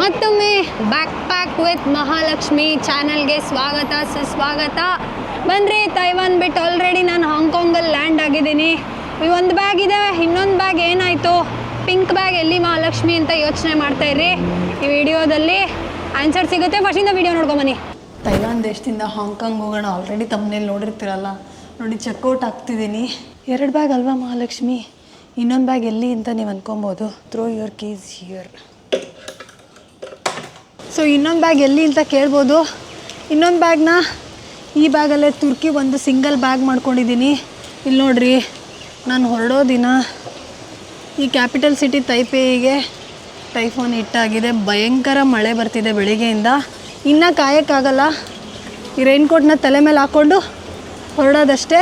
ಮತ್ತೊಮ್ಮೆ back pack with Mahalakshmi ಚಾನಲ್ಗೆ ಸ್ವಾಗತ, ಸುಸ್ವಾಗತ. ಬಂದರೆ ತೈವಾನ್ ಬಿಟ್ಟು ಆಲ್ರೆಡಿ ನಾನು ಹಾಂಗ್ಕಾಂಗಲ್ಲಿ ಲ್ಯಾಂಡ್ ಆಗಿದ್ದೀನಿ. ಒಂದು ಬ್ಯಾಗ್ ಇದೆ, ಇನ್ನೊಂದು ಬ್ಯಾಗ್ ಏನಾಯಿತು? ಪಿಂಕ್ ಬ್ಯಾಗ್ ಎಲ್ಲಿ ಮಹಾಲಕ್ಷ್ಮಿ ಅಂತ ಯೋಚನೆ ಮಾಡ್ತಾ ಇರಿ ಈ ವಿಡಿಯೋದಲ್ಲಿ ಆನ್ಸರ್ ಸಿಗುತ್ತೆ. ಫಸ್ಟಿಂದ ವಿಡಿಯೋ ನೋಡ್ಕೊಂಬನ್ನಿ ತೈವಾನ್ ದೇಶದಿಂದ ಹಾಂಗ್ಕಾಂಗ್ ಹೋಗೋಣ. ಆಲ್ರೆಡಿ ತಮ್ಮನೇಲಿ ನೋಡಿರ್ತೀರಲ್ಲ. ನೋಡಿ ಚೆಕ್ಔಟ್ ಆಗ್ತಿದ್ದೀನಿ ಎರಡು ಬ್ಯಾಗ್ ಅಲ್ವಾ ಮಹಾಲಕ್ಷ್ಮಿ ಇನ್ನೊಂದು ಬ್ಯಾಗ್ ಎಲ್ಲಿ ಅಂತ ನೀವು ಅನ್ಕೊಬೋದು. Throw your keys here so ಇನ್ನೊಂದು ಬ್ಯಾಗ್ ಎಲ್ಲಿ ಅಂತ ಕೇಳ್ಬೋದು. ಇನ್ನೊಂದು ಬ್ಯಾಗ್ನ ಈ ಬ್ಯಾಗಲ್ಲೇ ತುರ್ಕಿ ಒಂದು ಸಿಂಗಲ್ ಬ್ಯಾಗ್ ಮಾಡ್ಕೊಂಡಿದ್ದೀನಿ ಇಲ್ಲಿ ನೋಡ್ರಿ, ನಾನು ಹೊರಡೋ ದಿನ ಈ ಕ್ಯಾಪಿಟಲ್ ಸಿಟಿ ತೈಪೇಯಿಗೆ ಟೈಫೋನ್ ಹಿಟ್ಟಾಗಿದೆ. ಭಯಂಕರ ಮಳೆ ಬರ್ತಿದೆ ಬೆಳಿಗ್ಗೆಯಿಂದ. ಇನ್ನೂ ಕಾಯೋಕ್ಕಾಗಲ್ಲ. ಈ ರೈನ್ಕೋಟ್ನ ತಲೆ ಮೇಲೆ ಹಾಕ್ಕೊಂಡು ಹೊರಡೋದಷ್ಟೇ.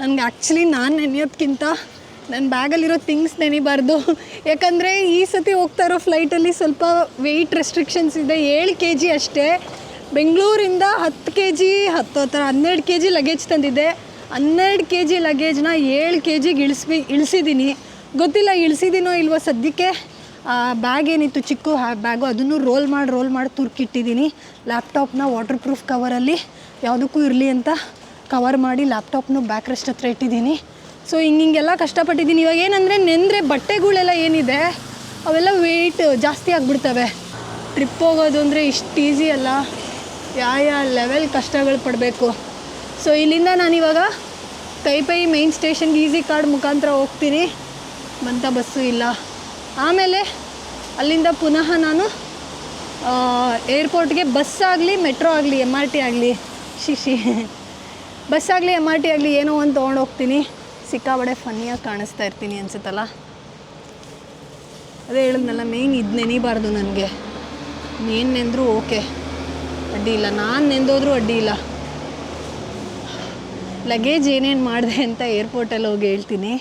ನನಗೆ ಆ್ಯಕ್ಚುಲಿ ನಾನು ನೆನೆಯೋದ್ಕಿಂತ ನನ್ನ ಬ್ಯಾಗಲ್ಲಿರೋ ಥಿಂಗ್ಸ್ ನೆನಿಬಾರ್ದು. ಯಾಕಂದರೆ ಈ ಸತಿ ಹೋಗ್ತಾ ಇರೋ ಫ್ಲೈಟಲ್ಲಿ ಸ್ವಲ್ಪ ವೆಯ್ಟ್ ರೆಸ್ಟ್ರಿಕ್ಷನ್ಸ್ ಇದೆ. ಏಳು ಕೆ ಜಿ ಅಷ್ಟೇ. ಬೆಂಗಳೂರಿಂದ ಹತ್ತು ಕೆ ಜಿ ಹತ್ತು ಹತ್ತಿರ ಹನ್ನೆರಡು ಕೆ ಜಿ ಲಗೇಜ್ ತಂದಿದ್ದೆ. ಹನ್ನೆರಡು ಕೆ ಜಿ ಲಗೇಜ್ನ ಏಳು ಕೆ ಜಿಗೆ ಇಳಿಸ್ಬಿ ಇಳಿಸಿದ್ದೀನಿ ಗೊತ್ತಿಲ್ಲ ಇಳಿಸಿದ್ದೀನೋ ಇಲ್ವೋ ಸದ್ಯಕ್ಕೆ. ಬ್ಯಾಗ್ ಏನಿತ್ತು ಚಿಕ್ಕ ಬ್ಯಾಗು ಅದನ್ನು ರೋಲ್ ಮಾಡಿ ರೋಲ್ ಮಾಡಿ ತುರ್ಕಿಟ್ಟಿದ್ದೀನಿ ಲ್ಯಾಪ್ಟಾಪ್ನ ವಾಟರ್ ಪ್ರೂಫ್ ಕವರಲ್ಲಿ ಯಾವುದಕ್ಕೂ ಇರಲಿ ಅಂತ ಕವರ್ ಮಾಡಿ ಲ್ಯಾಪ್ಟಾಪ್ನು ಬ್ಯಾಕ್ ರೆಸ್ಟ್ ಹತ್ರ ಇಟ್ಟಿದ್ದೀನಿ ಸೊ ಹಿಂಗೆ ಹಿಂಗೆಲ್ಲ ಕಷ್ಟಪಟ್ಟಿದ್ದೀನಿ. ಇವಾಗ ಏನಂದರೆ ನೆಂದರೆ ಬಟ್ಟೆಗಳೆಲ್ಲ ಏನಿದೆ, ಅವೆಲ್ಲ ವೆಯ್ಟ್ ಜಾಸ್ತಿ ಆಗಿಬಿಡ್ತವೆ. ಟ್ರಿಪ್ ಹೋಗೋದು ಅಂದರೆ ಇಷ್ಟು ಈಸಿ ಅಲ್ಲ. ಯಾವ ಯಾವ ಲೆವೆಲ್ ಕಷ್ಟಗಳು ಪಡಬೇಕು. ಸೊ ಇಲ್ಲಿಂದ ನಾನಿವಾಗ ಕೈಪೈ ಮೇನ್ ಸ್ಟೇಷನ್ಗೆ ಈಸಿ ಕಾರ್ಡ್ ಮುಖಾಂತರ ಹೋಗ್ತೀನಿ. ಬಂತ ಬಸ್ಸು ಇಲ್ಲ. ಆಮೇಲೆ ಅಲ್ಲಿಂದ ಪುನಃ ನಾನು ಏರ್ಪೋರ್ಟ್ಗೆ ಬಸ್ ಆಗಲಿ ಮೆಟ್ರೋ ಆಗಲಿ ಎಂ ಆರ್ ಟಿ ಆಗಲಿ. ಶಿಶಿ ಬಸ್ ಆಗಲಿ ಎಂ ಆರ್ ಟಿ ಆಗಲಿ ಏನೋ ಒಂದು ತೊಗೊಂಡು ಹೋಗ್ತೀನಿ. ಸಿಕ್ಕಾಬಡೆ ಫನ್ನಿಯಾಗಿ ಕಾಣಿಸ್ತಾ ಇರ್ತೀನಿ ಅನ್ಸುತ್ತಲ್ಲ? ಅದೇ ಹೇಳಿದ್ನಲ್ಲ ಮೇಯ್ನ್ ಇದು ನೆನಿಬಾರ್ದು ನನಗೆ. ನೀನು ನೆಂದರೂ ಓಕೆ ಅಡ್ಡಿ ಇಲ್ಲ. ನಾನು ನೆಂದೋದ್ರೂ ಅಡ್ಡಿ ಇಲ್ಲ. ಲಗೇಜ್ ಏನೇನು ಮಾಡಿದೆ ಅಂತ ಏರ್ಪೋರ್ಟಲ್ಲಿ ಹೋಗಿ ಹೇಳ್ತೀನಿ.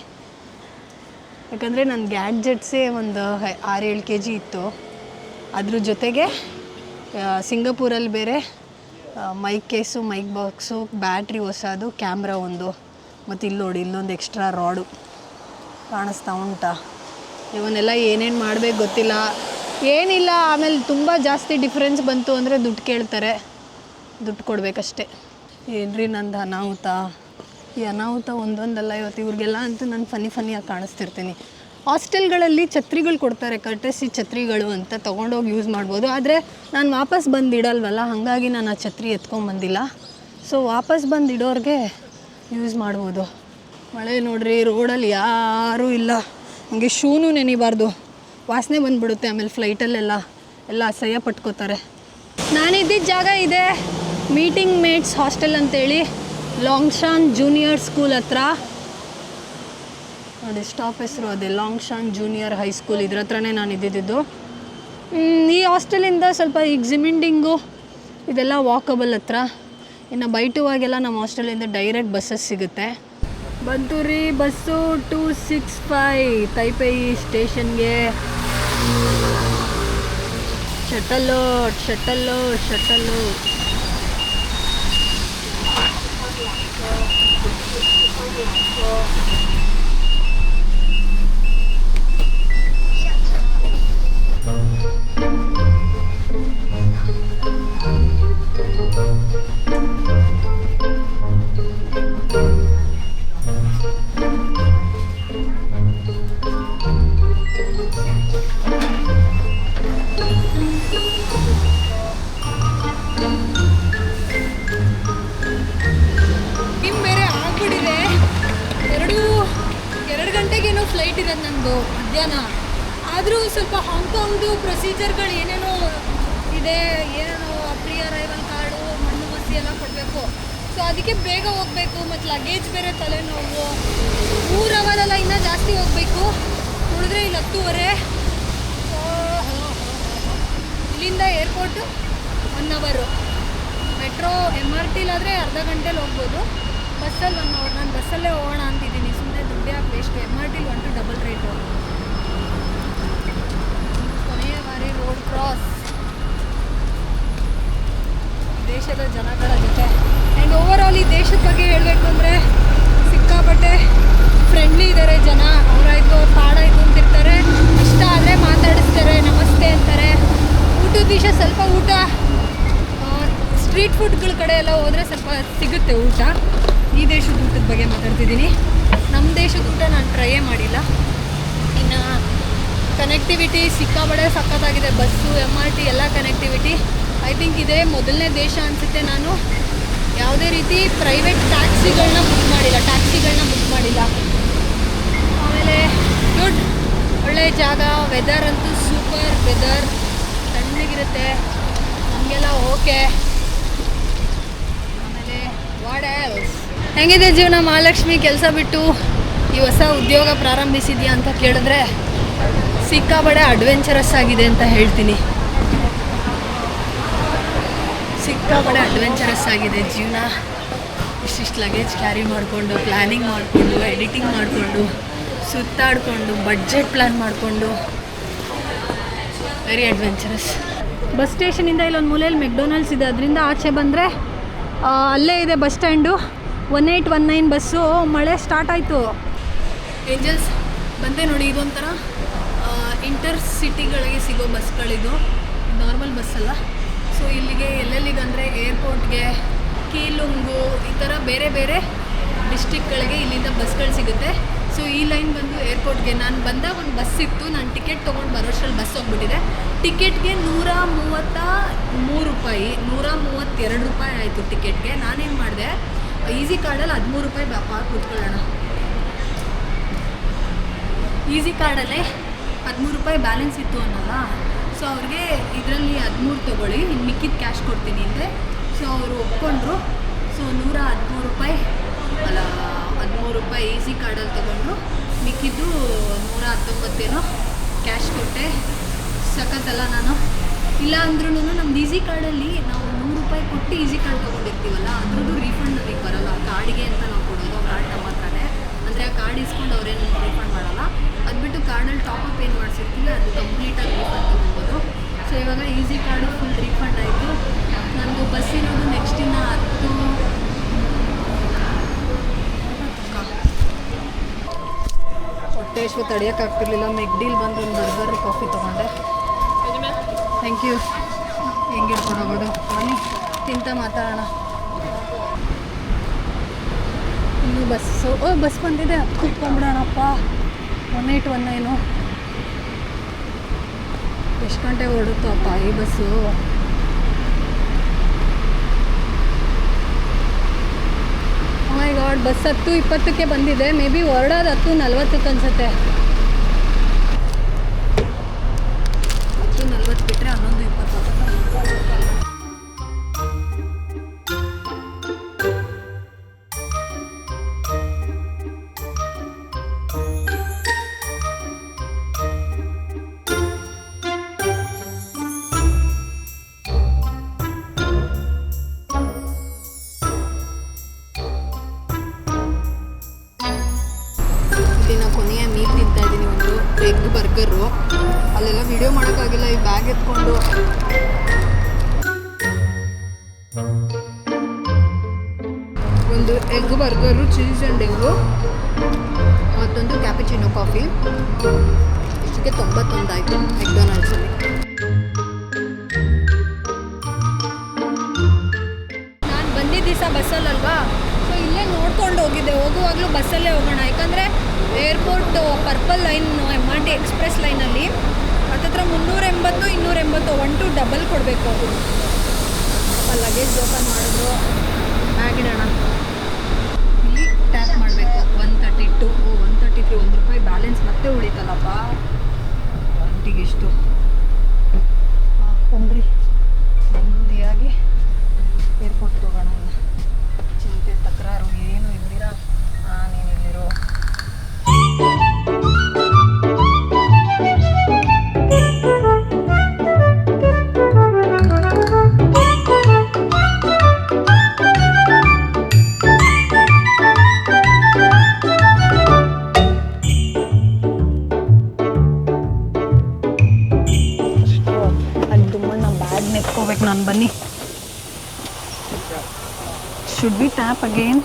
ಯಾಕಂದರೆ ನನ್ನ ಗ್ಯಾಡ್ಜೆಟ್ಸೇ ಒಂದು ಆರು ಏಳು ಕೆ ಜಿ ಇತ್ತು. ಅದ್ರ ಜೊತೆಗೆ ಸಿಂಗಪೂರಲ್ಲಿ ಬೇರೆ mic case mic box battery ಹೊಸದು ಕ್ಯಾಮ್ರಾ ಒಂದು. ಮತ್ತು ಇಲ್ಲಿ ನೋಡಿ ಇಲ್ಲೊಂದು ಎಕ್ಸ್ಟ್ರಾ ರಾಡು ಕಾಣಿಸ್ತಾ ಉಂಟಾ. ಇವನ್ನೆಲ್ಲ ಏನೇನು ಮಾಡಬೇಕು ಗೊತ್ತಿಲ್ಲ. ಏನಿಲ್ಲ ಆಮೇಲೆ ತುಂಬ ಜಾಸ್ತಿ ಡಿಫ್ರೆನ್ಸ್ ಬಂತು ಅಂದರೆ ದುಡ್ಡು ಕೇಳ್ತಾರೆ. ದುಡ್ಡು ಕೊಡಬೇಕಷ್ಟೆ. ಏನ್ರಿ ನಂದು ಅನಾಹುತ? ಈ ಅನಾಹುತ ಒಂದೊಂದಲ್ಲ ಇವತ್ತು ಇವ್ರಿಗೆಲ್ಲ ಅಂತೂ ನಾನು ಫನಿ ಫನಿಯಾಗಿ ಕಾಣಿಸ್ತಿರ್ತೀನಿ. ಹಾಸ್ಟೆಲ್ಗಳಲ್ಲಿ ಛತ್ರಿಗಳು ಕೊಡ್ತಾರೆ ಕರ್ಟಸಿ ಛತ್ರಿಗಳು ಅಂತ ತೊಗೊಂಡೋಗಿ ಯೂಸ್ ಮಾಡ್ಬೋದು. ಆದರೆ ನಾನು ವಾಪಸ್ ಬಂದಿಡಲ್ವಲ್ಲ ಹಾಗಾಗಿ ನಾನು ಆ ಛತ್ರಿ ಎತ್ಕೊಂಬಂದಿಲ್ಲ ಸೊ ವಾಪಸ್ ಬಂದು ಇಡೋರಿಗೆ ಯೂಸ್ ಮಾಡ್ಬೋದು. ಮಳೆ ನೋಡ್ರಿ ರೋಡಲ್ಲಿ ಯಾರೂ ಇಲ್ಲ. ಹಂಗೆ ಶೂನು ನೆನಿಬಾರ್ದು. ವಾಸನೆ ಬಂದುಬಿಡುತ್ತೆ ಆಮೇಲೆ ಫ್ಲೈಟಲ್ಲೆಲ್ಲ ಎಲ್ಲ ಅಸಹ್ಯ ಪಟ್ಕೋತಾರೆ. ನಾನಿದ್ದಿದ್ದ ಜಾಗ ಇದೆ. ಮೀಟಿಂಗ್ ಮೇಟ್ಸ್ ಹಾಸ್ಟೆಲ್ ಅಂತೇಳಿ. ಲಾಂಗ್ಶಾನ್ ಜೂನಿಯರ್ ಸ್ಕೂಲ್ ಹತ್ರ. ನೋಡಿ ಸ್ಟಾಪ್ ಹೆಸರು ಅದೇ. ಲಾಂಗ್ಶಾನ್ ಜೂನಿಯರ್ ಹೈಸ್ಕೂಲ್ ಇದ್ರ ಹತ್ರನೇ ನಾನು ಇದ್ದಿದ್ದು ಈ ಹಾಸ್ಟೆಲಿಂದ ಸ್ವಲ್ಪ ಈಗ ಜಿಮಿಂಡಿಂಗು ಇದೆಲ್ಲ ವಾಕಬಲ್ ಹತ್ರ. ಇನ್ನು ಬೈಟುವಾಗೆಲ್ಲ ನಮ್ಮ ಹಾಸ್ಟೆಲಿಂದ ಡೈರೆಕ್ಟ್ ಬಸ್ಸಸ್ ಸಿಗುತ್ತೆ. ಬಂತು ರೀ bus two six five Taipei ಸ್ಟೇಷನ್ಗೆ. Shuttle shuttle shuttle. ಹೋಗಬೇಕು ನೋಡಿದ್ರೆ ಇಲ್ಲಿ ಹತ್ತುವರೆ. ಇಲ್ಲಿಂದ ಏರ್ಪೋರ್ಟು ಒನ್ ಅವರು ಮೆಟ್ರೋ ಎಂ ಆರ್ ಟಿಲಾದರೆ ಅರ್ಧ ಗಂಟೆಲಿ ಹೋಗ್ಬೋದು. ಬಸ್ಸಲ್ಲಿ ಒನ್ ಅವರ್ ನಾನು ಬಸ್ಸಲ್ಲೇ ಹೋಗೋಣ ಅಂತಿದ್ದೀನಿ. ಸುಮ್ಮನೆ ದುಡ್ಡು ಹಾಕಿ ಎಷ್ಟು ಎಂ ಆರ್ ಟಿಲಿ ಟು ಡಬಲ್ ರೇಟು ಕೊನೆಯ ಬಾರಿ ರೋಡ್ ಕ್ರಾಸ್ ದೇಶದ ಜನಗಳ ಜೊತೆ. ಆ್ಯಂಡ್ ಓವರ್ ಆಲ್ ಈ ದೇಶದ ಬಗ್ಗೆ ಹೇಳಬೇಕು ಅಂದರೆ ಸಿಕ್ಕಾಪಟ್ಟೆ ಫ್ರೆಂಡ್ಲಿ ಇದ್ದಾರೆ ಜನ. ಅವರಾಯ್ತು ಪಾಡಾಯ್ತು ಅಂತಿರ್ತಾರೆ ಇಷ್ಟ ಆದರೆ ಮಾತಾಡಿಸ್ತಾರೆ, ನಮಸ್ತೆ ಅಂತಾರೆ. ಊಟದ ದಿವಸ ಸ್ವಲ್ಪ ಊಟ. ಸ್ಟ್ರೀಟ್ ಫುಡ್ಗಳ ಕಡೆ ಎಲ್ಲ ಹೋದರೆ ಸ್ವಲ್ಪ ಸಿಗುತ್ತೆ ಊಟ. ಈ ದೇಶದ ಊಟದ ಬಗ್ಗೆ ಮಾತಾಡ್ತಿದ್ದೀನಿ. ನಮ್ಮ ದೇಶದ ಊಟ ನಾನು ಟ್ರೈಯೇ ಮಾಡಿಲ್ಲ. ಇನ್ನು ಕನೆಕ್ಟಿವಿಟಿ ಸಿಕ್ಕಾಬಡೆ ಸಖತ್ತಾಗಿದೆ. ಬಸ್ಸು ಎಂ ಆರ್ ಟಿ ಎಲ್ಲ ಕನೆಕ್ಟಿವಿಟಿ ಐ ಥಿಂಕ್ ಇದೇ ಮೊದಲನೇ ದೇಶ ಅನಿಸುತ್ತೆ ನಾನು. ಯಾವುದೇ ರೀತಿ ಪ್ರೈವೇಟ್ ಟ್ಯಾಕ್ಸಿಗಳನ್ನ ಬುಕ್ ಮಾಡಿಲ್ಲ ಟ್ಯಾಕ್ಸಿಗಳನ್ನ ಬುಕ್ ಮಾಡಿಲ್ಲ. ಆಮೇಲೆ ಗುಡ್ ಒಳ್ಳೆ ಜಾಗ ವೆದರ್ ಅಂತೂ ಸೂಪರ್ ವೆದರ್ ತಣ್ಣಗಿರುತ್ತೆ ನಮಗೆಲ್ಲ ಓಕೆ ಆಮೇಲೆ ಎಲ್ಸ್ ಹೆಂಗಿದೆ ಜೀವನ ಮಹಾಲಕ್ಷ್ಮಿ ಕೆಲಸ ಬಿಟ್ಟು ಈ ಹೊಸ ಉದ್ಯೋಗ ಪ್ರಾರಂಭಿಸಿದ್ಯಾ ಅಂತ ಕೇಳಿದ್ರೆ ಸಿಕ್ಕಾಬಡೆ ಅಡ್ವೆಂಚರಸ್ ಆಗಿದೆ ಅಂತ ಹೇಳ್ತೀನಿ. ಸಿಕ್ಕಾಬಡೆ ಅಡ್ವೆಂಚರಸ್ ಆಗಿದೆ ಜೀವನ. ಇಷ್ಟಿಷ್ಟು ಲಗೇಜ್ ಕ್ಯಾರಿ ಮಾಡಿಕೊಂಡು ಪ್ಲ್ಯಾನಿಂಗ್ ಮಾಡಿಕೊಂಡು ಎಡಿಟಿಂಗ್ ಮಾಡಿಕೊಂಡು ಸುತ್ತಾಡಿಕೊಂಡು ಬಡ್ಜೆಟ್ ಪ್ಲ್ಯಾನ್ ಮಾಡಿಕೊಂಡು. ವೆರಿ ಅಡ್ವೆಂಚರಸ್ ಬಸ್ ಸ್ಟೇಷನಿಂದ ಇಲ್ಲೊಂದು ಮೂಲೆಯಲ್ಲಿ ಮೆಕ್ಡೊನಾಲ್ಡ್ಸ್ ಇದೆ. ಅದರಿಂದ ಆಚೆ ಬಂದರೆ ಅಲ್ಲೇ ಇದೆ bus stand one eight one nine bus ಮಳೆ ಸ್ಟಾರ್ಟ್ ಆಯಿತು. ಏಂಜಲ್ಸ್ ಬಂದೆ ನೋಡಿ ಇದೊಂಥರ ಇಂಟರ್ ಸಿಟಿಗಳಿಗೆ ಸಿಗೋ ಬಸ್ಗಳಿದು ನಾರ್ಮಲ್ ಬಸ್ ಅಲ್ಲ. ಸೊ ಇಲ್ಲಿಗೆ ಎಲ್ಲೆಲ್ಲಿಗೆ ಅಂದರೆ ಏರ್ಪೋರ್ಟ್ಗೆ ಕೀಲುಂಗು ಈ ಥರ ಬೇರೆ ಬೇರೆ ಡಿಸ್ಟಿಕ್ಗಳಿಗೆ ಇಲ್ಲಿಂದ ಬಸ್ಗಳು ಸಿಗುತ್ತೆ. ಸೊ ಈ ಲೈನ್ ಬಂದು ಏರ್ಪೋರ್ಟ್ಗೆ ನಾನು ಬಂದಾಗ ಒಂದು ಬಸ್ ಇತ್ತು. ನಾನು ಟಿಕೆಟ್ ತೊಗೊಂಡು ಬರೋಷ್ಟರಲ್ಲಿ ಬಸ್ ಹೋಗ್ಬಿಟ್ಟಿದೆ. ಟಿಕೆಟ್ಗೆ ನೂರ ಮೂವತ್ತ ಮೂರು ರೂಪಾಯಿ, ನೂರ ಮೂವತ್ತೆರಡು ರೂಪಾಯಿ ಆಯಿತು ಟಿಕೆಟ್ಗೆ ನಾನೇನು ಮಾಡಿದೆ ಈಸಿ ಕಾರ್ಡಲ್ಲಿ ಹದಿಮೂರು ರೂಪಾಯಿ ಬಾ ಕೂತ್ಕೊಳ್ಳೋಣ. ಈಸಿ ಕಾರ್ಡಲ್ಲೇ ಹದಿಮೂರು ರೂಪಾಯಿ ಬ್ಯಾಲೆನ್ಸ್ ಇತ್ತು ಅನ್ನಲ್ಲ ಸೊ ಅವ್ರಿಗೆ ಇದರಲ್ಲಿ ಹದಿಮೂರು ತೊಗೊಳ್ಳಿ. ಇನ್ನು ಮಿಕ್ಕಿದ ಕ್ಯಾಶ್ ಕೊಡ್ತೀನಿ ಅಂದರೆ ಸೊ ಅವರು ಒಪ್ಕೊಂಡ್ರು. ಸೊ ನೂರ ಹದಿಮೂರು ರೂಪಾಯಿ, ಅಲ್ಲ, ಹದಿಮೂರು ರೂಪಾಯಿ ಈಸಿ ಕಾರ್ಡಲ್ಲಿ ತೊಗೊಂಡ್ರು. ಮಿಕ್ಕಿದ್ದು ನೂರ ಹತ್ತೊಂಬತ್ತೇನೋ ಕ್ಯಾಶ್ ಕೊಟ್ಟೆ. ಸಖತ್ತಲ್ಲ ನಾನು. ಇಲ್ಲ ಅಂದ್ರೂ ನಮ್ದು ಈಸಿ ಕಾರ್ಡಲ್ಲಿ ನಾವು ನೂರು ರೂಪಾಯಿ ಕೊಟ್ಟು ಈಸಿ ಕಾರ್ಡ್ ತೊಗೊಂಡಿರ್ತೀವಲ್ಲ, ಅದ್ರದ್ದು ರೀಫಂಡ್ ನಮಗೆ ಬರೋಲ್ಲ. ಕಾರ್ಡಿಗೆ ಅಂತ ನಾವು ಕೊಡೋದು ಕಾರ್ಡ್ ನಮ್ಮ ಹತ್ರನೇ ಅಂದರೆ ಆ ಕಾರ್ಡ್ ಇಸ್ಕೊಂಡು ಅವ್ರೇನು ರೀಫಂಡ್ ಮಾಡಲ್ಲ. ಅದು ಬಿಟ್ಟು ಕಾರ್ಡಲ್ಲಿ ಅಪ್ ಏನು ಮಾಡಿಸಿರ್ತೀವಿ, ಅದು ಕಂಪ್ಲೀಟಾಗಿ ರೀಫಂಡ್ ತೊಗೊಬೋದು ಸೊ ಇವಾಗ ಈಸಿ ಕಾರ್ಡು ಫುಲ್ ರೀಫಂಡ್ ಆಯಿತು. ನನಗೆ ಬಸ್ ಇರೋದು ನೆಕ್ಸ್ಟ್ ಇನ್ನು ಹತ್ತು ಹೊಟ್ಟೆ ತಡಿಯೋಕ್ಕಾಗ್ತಿರ್ಲಿಲ್ಲ ಮೆಗ್ಡೀಲ್ ಬಂದು ಒಂದು ಬರ್ಗರ್ ಕಾಫಿ ತೊಗೊಂಡೆ. ಥ್ಯಾಂಕ್ ಯು ಹೆಂಗೆ ಕೊಡೋಗೋದು ಬನ್ನಿ, ತಿಂತ ಮಾತಾಡೋಣ. ಇನ್ನು ಬಸ್ಸು ಓ, ಬಸ್ ಬಂದಿದೆ. ಕುತ್ಕೊಂಡ್ಬಿಡೋಣಪ್ಪ. ಒನ್ ಏಟ್ ಒನ್ ನೈನು ಎಷ್ಟು ಗಂಟೆಗೆ ಹೊಡುತ್ತಪ್ಪ ಈ ಬಸ್ಸು? ಮೈ ಗಾಡ್ ಬಸ್ ಹತ್ತು ಇಪ್ಪತ್ತಕ್ಕೆ ಬಂದಿದೆ. ಮೇ ಬಿ ಹೊರಡೋದು ಹತ್ತು ನಲ್ವತ್ತಕ್ಕೆ ಅನ್ಸುತ್ತೆ. ಬಸ್ಸಲ್ಲಲ್ವಾ ಸೊ ಇಲ್ಲೇ ನೋಡ್ಕೊಂಡು ಹೋಗಿದ್ದೆ. ಹೋಗುವಾಗಲೂ ಬಸ್ಸಲ್ಲೇ ಹೋಗೋಣ. ಯಾಕಂದರೆ airport purple line M R T express ಲೈನಲ್ಲಿ ಹತ್ತತ್ರ ಮುನ್ನೂರ ಎಂಬತ್ತು ಇನ್ನೂರ ಎಂಬತ್ತು ಒನ್ ಟು ಡಬಲ್ ಕೊಡಬೇಕು. ಲಗೇಜ್ ಓಪನ್ ಮಾಡಿದ್ರು. ಬ್ಯಾಗ್ ಇಡೋಣ. ಇಲ್ಲಿ ಟ್ಯಾಪ್ ಮಾಡಬೇಕು. One thirty two one thirty three ಒಂದು ರೂಪಾಯಿ ಬ್ಯಾಲೆನ್ಸ್ ಮತ್ತೆ ಉಳಿತಲ್ಲಪ್ಪ. ಒಂಟಿಗೆ ಎಷ್ಟು ಕೊಂಡ್ರಿ ನೆಮ್ಮದಿಯಾಗಿ ಏರ್ಪೋರ್ಟ್ಗೆ ಹೋಗೋಣ ತಕರಾರು ಏನು ಇಲ್ದಿರ ನೀನು ಇಲ್ಲಿರೋ. ಬ್ಯಾಗ್ ನೆತ್ಕೋಬೇಕು ನಾನು ಬನ್ನಿ. ಶುಡ್ ಬಿ ಟ್ಯಾಪ್ ಅಗೇನ್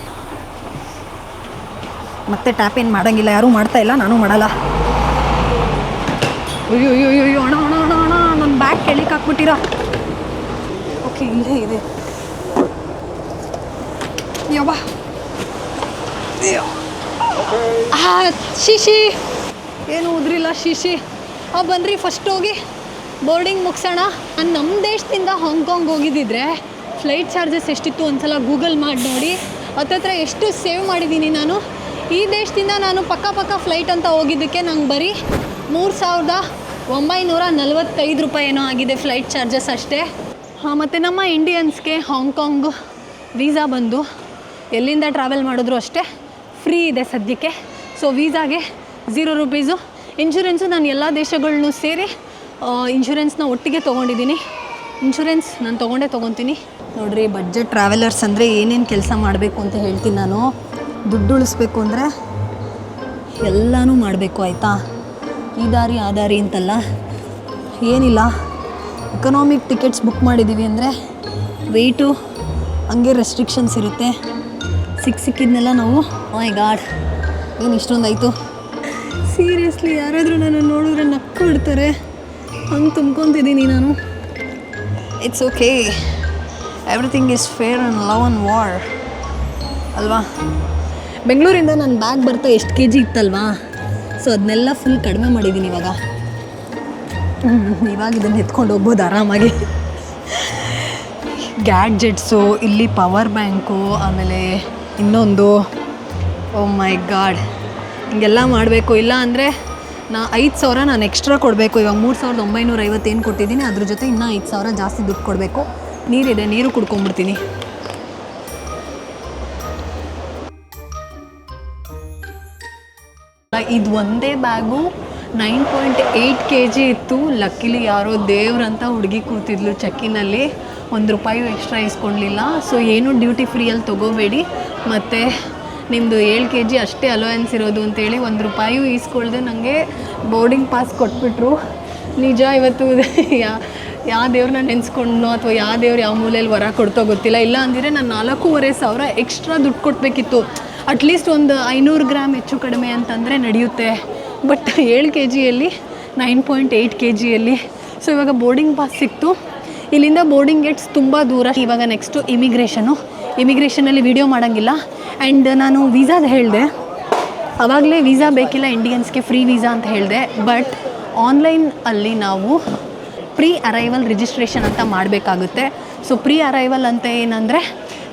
ಮತ್ತೆ ಟ್ಯಾಪ್ ಏನು ಮಾಡೋಂಗಿಲ್ಲ, ಯಾರೂ ಮಾಡ್ತಾ ಇಲ್ಲ, ನಾನು ಮಾಡಲ್ಲ. ಅಯ್ಯೋ ಅಯ್ಯೋ ಅಯ್ಯೋ ಅಣ್ಣ ಅಣ್ಣ ಅಣ್ಣ ಅಣ್ಣ ನನ್ನ ಬ್ಯಾಗ್ ಕೆಳಕ್ಕೆ ಹಾಕ್ಬಿಟ್ಟಿರ. ಓಕೆ ಇಲ್ಲೇ ಇದೆ. ಶಿಶಿ. ಏನು ಉದ್ರಿಲ್ಲ, ಶಿಶಿ. ಆ, ಬನ್ರಿ ಫಸ್ಟ್ ಹೋಗಿ ಬೋರ್ಡಿಂಗ್ ಮುಗಿಸೋಣ. ನಾನು ನಮ್ಮ ದೇಶದಿಂದ ಹಾಂಗ್ಕಾಂಗ್ ಹೋಗಿದ್ದಿದ್ರೆ ಫ್ಲೈಟ್ ಚಾರ್ಜಸ್ ಎಷ್ಟಿತ್ತು ಒಂದ್ಸಲ ಗೂಗಲ್ ಮಾಡಿ ನೋಡಿ. ಹತ್ತತ್ರ ಎಷ್ಟು ಸೇವ್ ಮಾಡಿದ್ದೀನಿ ನಾನು. ಈ ದೇಶದಿಂದ ನಾನು ಪಕ್ಕ ಪಕ್ಕ ಫ್ಲೈಟ್ ಅಂತ ಹೋಗಿದ್ದಕ್ಕೆ ನಂಗೆ ಬರೀ ಮೂರು ಸಾವಿರದ ಒಂಬೈನೂರ ನಲವತ್ತೈದು ರೂಪಾಯಿ ಏನೋ ಆಗಿದೆ ಫ್ಲೈಟ್ ಚಾರ್ಜಸ್ ಅಷ್ಟೇ. ಹಾಂ, ಮತ್ತು ನಮ್ಮ ಇಂಡಿಯನ್ಸ್ಗೆ ಹಾಂಗ್ಕಾಂಗ್ ವೀಸಾ ಬಂದು ಎಲ್ಲಿಂದ ಟ್ರಾವೆಲ್ ಮಾಡಿದ್ರು ಅಷ್ಟೇ ಫ್ರೀ ಇದೆ ಸದ್ಯಕ್ಕೆ. ಸೊ ವೀಸಾಗೆ ಝೀರೋ ರುಪೀಸು ಇನ್ಶೂರೆನ್ಸು ನಾನು ಎಲ್ಲ ದೇಶಗಳನ್ನೂ ಸೇರಿ ಇನ್ಶೂರೆನ್ಸ್ನ ಒಟ್ಟಿಗೆ ತೊಗೊಂಡಿದ್ದೀನಿ. ಇನ್ಶೂರೆನ್ಸ್ ನಾನು ತೊಗೊಂಡೇ, ತೊಗೊತೀನಿ. ನೋಡ್ರಿ ಬಜೆಟ್ ಟ್ರಾವೆಲರ್ಸ್ ಅಂದರೆ ಏನೇನು ಕೆಲಸ ಮಾಡಬೇಕು ಅಂತ ಹೇಳ್ತೀನಿ ನಾನು. ದುಡ್ಡು ಉಳಿಸ್ಬೇಕು ಅಂದರೆ ಎಲ್ಲನೂ ಮಾಡಬೇಕು, ಆಯಿತಾ? ಈ ದಾರಿ, ಆ ದಾರಿ ಅಂತಲ್ಲ? ಏನಿಲ್ಲ. ಎಕನಾಮಿಕ್ ಟಿಕೆಟ್ಸ್ ಬುಕ್ ಮಾಡಿದ್ದೀವಿ ಅಂದರೆ ವೆಯ್ಟು ಹಂಗೆ ರೆಸ್ಟ್ರಿಕ್ಷನ್ಸ್ ಇರುತ್ತೆ. ಸಿಕ್ಕ ಸಿಕ್ಕಿದ್ನೆಲ್ಲ ನಾವು ಮೈ ಗಾಡ್ ಏನು ಇಷ್ಟೊಂದು ಆಯಿತು? ಸೀರಿಯಸ್ಲಿ ಯಾರಾದರೂ ನಾನು ನೋಡಿದ್ರೆ ನಕ್ಕು ಬಿಡ್ತಾರೆ ಹಂಗೆ ತುಂಬ್ಕೊತಿದ್ದೀನಿ ನಾನು. It's okay everything is fair and love and war ಅಲ್ವಾ? ಬೆಂಗಳೂರಿಂದ ನನ್ನ ಬ್ಯಾಗ್ ಬರ್ತಾ ಎಷ್ಟು ಕೆ ಜಿ ಇತ್ತಲ್ವಾ? ಸೊ ಅದನ್ನೆಲ್ಲ ಫುಲ್ ಕಡಿಮೆ ಮಾಡಿದ್ದೀನಿ ಇವಾಗ. ಇವಾಗ ಇದನ್ನು ಎತ್ಕೊಂಡು ಹೋಗ್ಬೋದು ಆರಾಮಾಗಿ. ಗ್ಯಾಡ್ಜೆಟ್ಸು ಇಲ್ಲಿ ಪವರ್ ಬ್ಯಾಂಕು ಆಮೇಲೆ ಇನ್ನೊಂದು ಓ ಮೈ ಗಾಡ್ ಹಿಂಗೆಲ್ಲ ಮಾಡಬೇಕು. ಇಲ್ಲ ಅಂದರೆ ನಾ ಐದು ಸಾವಿರ ನಾನು ಎಕ್ಸ್ಟ್ರಾ ಕೊಡಬೇಕು. ಇವಾಗ ಮೂರು ಸಾವಿರದ ಒಂಬೈನೂರ ಐವತ್ತೇನು ಕೊಟ್ಟಿದ್ದೀನಿ. ಅದ್ರ ಜೊತೆ ಇನ್ನೂ ಐದು ಸಾವಿರ ಜಾಸ್ತಿ ದುಡ್ಡು ಕೊಡಬೇಕು. ನೀರಿದೆ, ನೀರು ಕುಡ್ಕೊಂಬಿಡ್ತೀನಿ ಇದು ಒಂದೇ bag, nine point eight K G ಇತ್ತು. ಲಕ್ಕಿಲಿ ಯಾರೋ ದೇವ್ರಂತ ಹುಡುಗಿ ಕೂತಿದ್ಲು ಚೆಕ್ಕಿನಲ್ಲಿ. ಒಂದು ರೂಪಾಯಿ ಎಕ್ಸ್ಟ್ರಾ ಇಸ್ಕೊಳ್ಲಿಲ್ಲ ಸೊ ಏನು ಡ್ಯೂಟಿ ಫ್ರೀಯಲ್ಲಿ ತೊಗೋಬೇಡಿ. ಮತ್ತು ನಿಮ್ಮದು ಏಳು ಕೆ ಜಿ ಅಷ್ಟೇ ಅಲೋಯನ್ಸ್ ಇರೋದು ಅಂತೇಳಿ ಒಂದು ರೂಪಾಯು ಈಸ್ಕೊಳ್ದೆ ನನಗೆ ಬೋರ್ಡಿಂಗ್ ಪಾಸ್ ಕೊಟ್ಬಿಟ್ರು. ನಿಜ ಇವತ್ತು ಯಾ ಯಾವ ದೇವ್ರನ್ನ ನೆನೆಸ್ಕೊಂಡ್ನೋ ಅಥವಾ ಯಾವ ದೇವ್ರು ಯಾವ ಮೂಲೆಯಲ್ಲಿ ವರ ಕೊಡ್ತೋ ಗೊತ್ತಿಲ್ಲ. ಇಲ್ಲ ಅಂದರೆ ನಾನು ನಾಲ್ಕೂವರೆ ಸಾವಿರ ಎಕ್ಸ್ಟ್ರಾ ದುಡ್ಡು ಕೊಡಬೇಕಿತ್ತು ಅಟ್ಲೀಸ್ಟ್ ಒಂದು ಐನೂರು ಗ್ರಾಮ್ ಹೆಚ್ಚು ಕಡಿಮೆ ಅಂತಂದರೆ ನಡೆಯುತ್ತೆ. ಬಟ್ ಏಳು ಕೆ ಜಿಯಲ್ಲಿ ನೈನ್ ಪಾಯಿಂಟ್ ಏಯ್ಟ್ ಕೆ ಜಿಯಲ್ಲಿ. ಸೊ ಇವಾಗ ಬೋರ್ಡಿಂಗ್ ಪಾಸ್ ಸಿಕ್ತು. ಇಲ್ಲಿಂದ ಬೋರ್ಡಿಂಗ್ ಗೇಟ್ಸ್ ತುಂಬ ದೂರ. ಇವಾಗ ನೆಕ್ಸ್ಟು ಇಮಿಗ್ರೇಷನು ಇಮಿಗ್ರೇಷನಲ್ಲಿ ವೀಡಿಯೋ ಮಾಡೋಂಗಿಲ್ಲ. ಆ್ಯಂಡ್ ನಾನು ವೀಸಾದ ಹೇಳಿದೆ. ಆವಾಗಲೇ ವೀಸಾ ಬೇಕಿಲ್ಲ ಇಂಡಿಯನ್ಸ್ಗೆ ಫ್ರೀ ವೀಸಾ ಅಂತ ಹೇಳಿದೆ. ಬಟ್ ಆನ್ಲೈನ್ ಅಲ್ಲಿ ನಾವು ಪ್ರೀ ಅರೈವಲ್ ರಿಜಿಸ್ಟ್ರೇಷನ್ ಅಂತ ಮಾಡಬೇಕಾಗುತ್ತೆ. ಸೊ ಪ್ರೀ ಅರೈವಲ್ ಅಂತ ಏನಂದರೆ